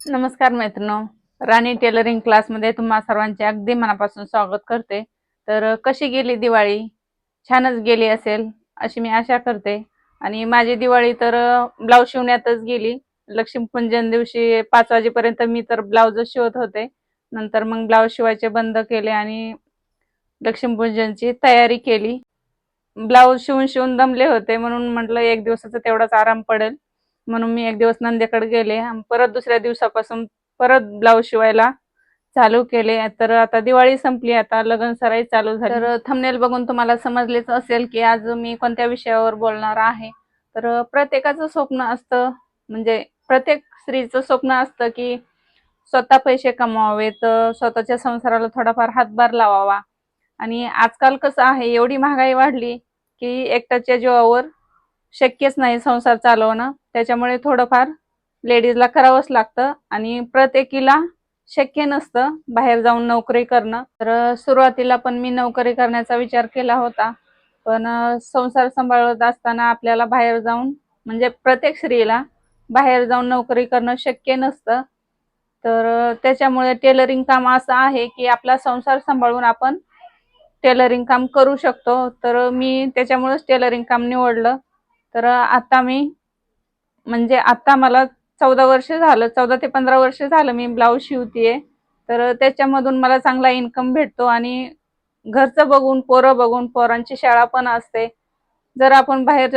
नमस्कार मैत्रिणो. राणी टेलरिंग क्लासमध्ये तुम्हा सर्वांचे अगदी मनापासून स्वागत करते. तर कशी गेली दिवाळी? छानच गेली असेल अशी मी आशा करते. आणि माझी दिवाळी तर ब्लाऊज शिवण्यातच गेली. लक्ष्मीपूजन दिवशी पाच वाजेपर्यंत मी तर ब्लाऊजच शिवत होते. नंतर मग ब्लाऊज शिवायचे बंद केले आणि लक्ष्मीपूजनची तयारी केली. ब्लाऊज शिवून शिवून दमले होते म्हणून म्हटलं एक दिवसाचा तेवढाच आराम पडेल. म्हणून मी एक दिवस नंद्याकडे गेले परत दुसऱ्या दिवसापासून परत ब्लाऊज शिवायला चालू केले. तर आता दिवाळी संपली आता लग्न सराई चालू झाली. तर थंबनेल बघून तुम्हाला समजलेच असेल की आज मी कोणत्या विषयावर बोलणार आहे. तर प्रत्येकाचं स्वप्न असतं म्हणजे प्रत्येक स्त्रीचं स्वप्न असतं की स्वतः पैसे कमवावेत स्वतःच्या संसाराला थोडाफार हातभार लावावा. आणि आजकाल कसं आहे एवढी महागाई वाढली की एकट्याच्या जीवावर शक्यच नाही संसार चालवणं. त्याच्यामुळे थोडंफार लेडीजला करावंच लागतं आणि प्रत्येकीला शक्य नसतं बाहेर जाऊन नोकरी करणं. तर सुरुवातीला पण मी नोकरी करण्याचा विचार केला होता. पण संसार सांभाळत असताना आपल्याला बाहेर जाऊन म्हणजे प्रत्येक स्त्रीला बाहेर जाऊन नोकरी करणं शक्य नसतं. तर त्याच्यामुळे टेलरिंग काम असं आहे की आपला संसार सांभाळून आपण टेलरिंग काम करू शकतो. तर मी त्याच्यामुळेच टेलरिंग काम निवडलं. तर आता मी म्हणजे आता मला चौदा वर्ष झालं चौदा ते पंधरा वर्ष झालं मी ब्लाऊज शिवतीये. तर त्याच्यामधून मला चांगला इन्कम भेटतो आणि घरचं बघून पोरं बघून पोरांची शाळा पण असते. जर आपण बाहेर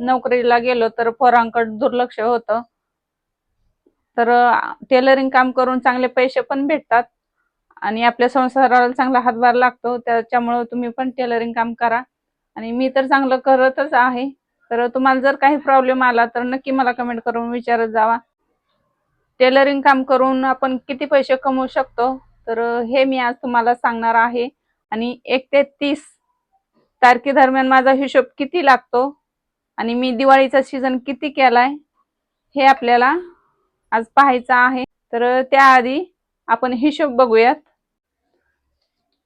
नोकरीला गेलो तर पोरांकडे दुर्लक्ष होतं. तर टेलरिंग काम करून चांगले पैसे पण भेटतात आणि आपल्या संसाराला चांगला हातभार लागतो. त्याच्यामुळे तुम्ही पण टेलरिंग काम करा. आणि मी तर चांगलं करतच आहे. तर तुम्हाला जर काही प्रॉब्लेम आला तर नक्की मला कमेंट करून विचारत जावा. टेलरिंग काम करून आपण किती पैसे कमवू शकतो? तर हे मी आज तुम्हाला सांगणार आहे. आणि एक ते तीस तारखेदरम्यान माझा हिशोब किती लागतो? आणि मी दिवाळीचा सीझन किती केलाय? हे आपल्याला आज पाहायचं आहे. तर त्याआधी आपण हिशोब बघूयात.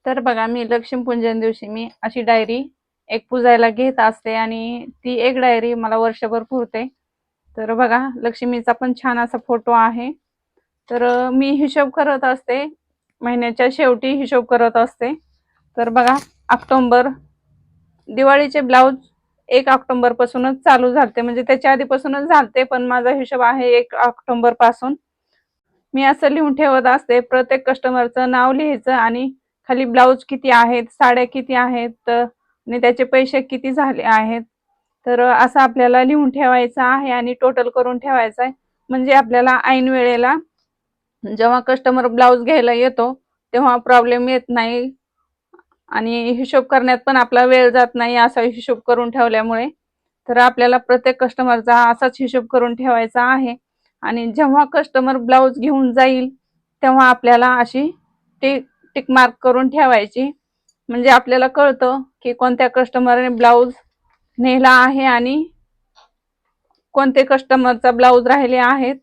तर बघा मी लक्ष्मीपूजन दिवशी मी अशी डायरी एक पुजायला घेत असते आणि ती एक डायरी मला वर्षभर पुरते. तर बघा लक्ष्मीचा पण छान असा फोटो आहे. तर मी हिशोब करत असते. महिन्याच्या शेवटी हिशोब करत असते. तर बघा ऑक्टोंबर दिवाळीचे ब्लाऊज एक ऑक्टोंबरपासूनच चालू झालते. म्हणजे त्याच्या आधीपासूनच झालते पण माझा हिशोब आहे एक ऑक्टोंबरपासून मी असं लिहून ठेवत असते प्रत्येक कस्टमरचं नाव लिहायचं आणि खाली ब्लाऊज किती आहेत साड्या किती आहेत आणि त्याचे पैसे किती झाले आहेत? तर असं आपल्याला लिहून ठेवायचं आहे आणि टोटल करून ठेवायचं आहे. म्हणजे आपल्याला ऐन वेळेला जेव्हा कस्टमर ब्लाऊज घ्यायला येतो तेव्हा प्रॉब्लेम येत नाही. आणि हिशोब करण्यात पण आपला वेळ जात नाही असा हिशोब करून ठेवल्यामुळे. तर आपल्याला प्रत्येक कस्टमरचा असाच हिशोब करून ठेवायचा आहे. आणि जेव्हा कस्टमर ब्लाऊज घेऊन जाईल तेव्हा आपल्याला अशी टिक टिक मार्क करून ठेवायची. म्हणजे आपल्याला कळतं की कोणत्या कस्टमरने ब्लाऊज नेला आहे आणि कोणते कस्टमरचा ब्लाऊज राहिले आहेत.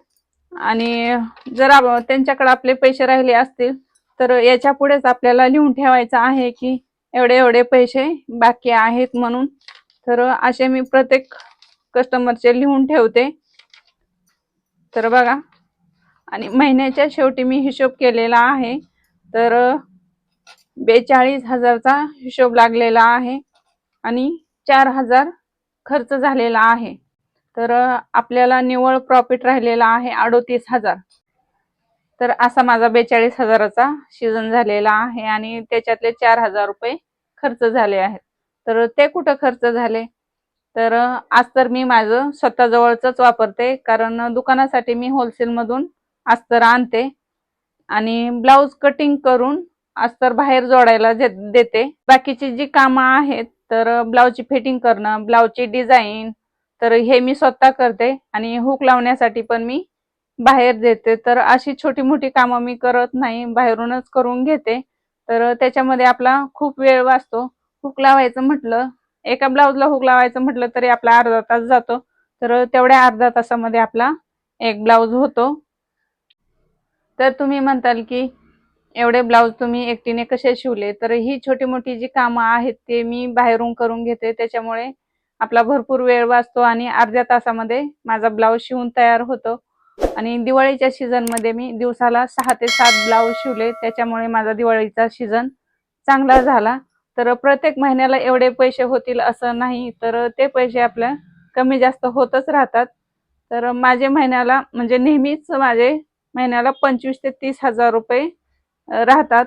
आणि जर त्यांच्याकडे आपले पैसे राहिले असतील तर याच्या पुढेच आपल्याला लिहून ठेवायचं आहे की एवढे एवढे पैसे बाकी आहेत म्हणून. तर असे मी प्रत्येक कस्टमरचे लिहून ठेवते. तर बघा. आणि महिन्याच्या शेवटी मी हिशोब केलेला आहे. तर बेचाळीस हजारचा हिशोब लागलेला आहे आणि चार हजार खर्च झालेला आहे. तर आपल्याला निव्वळ प्रॉफिट राहिलेला आहे अडोतीस हजार. तर असा माझा बेचाळीस हजाराचा सीझन झालेला आहे आणि त्याच्यातले चार हजार रुपये खर्च झाले आहेत. तर ते कुठं खर्च झाले? तर आज तर मी माझं स्वतःजवळचंच वापरते कारण दुकानासाठी मी होलसेलमधून अस्तर आणते आणि ब्लाऊज कटिंग करून अस्तर बाहेर जोडायला देते. बाकीची जी कामं आहेत तर ब्लाऊजची फिटिंग करणं ब्लाऊजची डिझाईन तर हे मी स्वतः करते आणि हुक लावण्यासाठी पण मी बाहेर देते. तर अशी छोटी मोठी कामं मी करत नाही बाहेरूनच करून घेते. तर त्याच्यामध्ये आपला खूप वेळ वाचतो. हुक लावायचं म्हटलं एका ब्लाऊजला हुक लावायचं म्हटलं तरी आपला अर्धा तास जातो. तर तेवढ्या अर्धा तासामध्ये आपला एक ब्लाऊज होतो. तर तुम्ही म्हणताल की एवढे ब्लाऊज तुम्ही एकटीने कसे शिवले तर ही छोटी मोठी जी कामं आहेत ते मी बाहेरून करून घेते. त्याच्यामुळे आपला भरपूर वेळ वाचतो आणि अर्ध्या तासामध्ये माझा ब्लाऊज शिवून तयार होतो. आणि दिवाळीच्या सीझनमध्ये मी दिवसाला सहा ते सात ब्लाऊज शिवले. त्याच्यामुळे माझा दिवाळीचा सीझन चांगला झाला. तर प्रत्येक महिन्याला एवढे पैसे होतील असं नाही तर ते पैसे आपल्या कमी जास्त होतच राहतात. तर माझे महिन्याला म्हणजे नेहमीच माझे महिन्याला पंचवीस ते तीस हजार रुपये राहतात.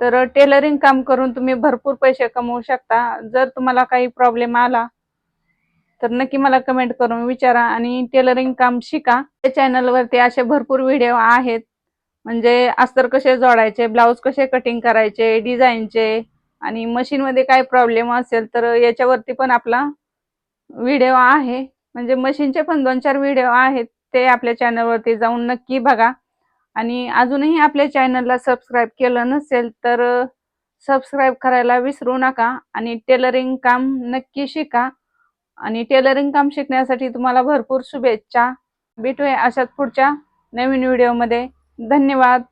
तर टेलरिंग काम करून तुम्ही भरपूर पैसे कमवू शकता. जर तुम्हाला काही प्रॉब्लेम आला तर नक्की मला कमेंट करून विचारा आणि टेलरिंग काम शिका. त्या चॅनलवरती असे भरपूर व्हिडिओ आहेत. म्हणजे अस्तर कसे जोडायचे ब्लाऊज कसे कटिंग करायचे डिझाईनचे आणि मशीनमध्ये काय प्रॉब्लेम असेल तर याच्यावरती पण आपला व्हिडिओ आहे. म्हणजे मशीनचे पण दोन चार व्हिडिओ आहेत. ते आपल्या चॅनलवरती जाऊन नक्की बघा. आणि अजूनही आपल्या चॅनलला सबस्क्राईब केलं नसेल तर सबस्क्राईब करायला विसरू नका आणि टेलरिंग काम नक्की शिका. आणि टेलरिंग काम शिकण्यासाठी तुम्हाला भरपूर शुभेच्छा. भेटूया अशाच पुढच्या नवीन व्हिडिओमध्ये धन्यवाद.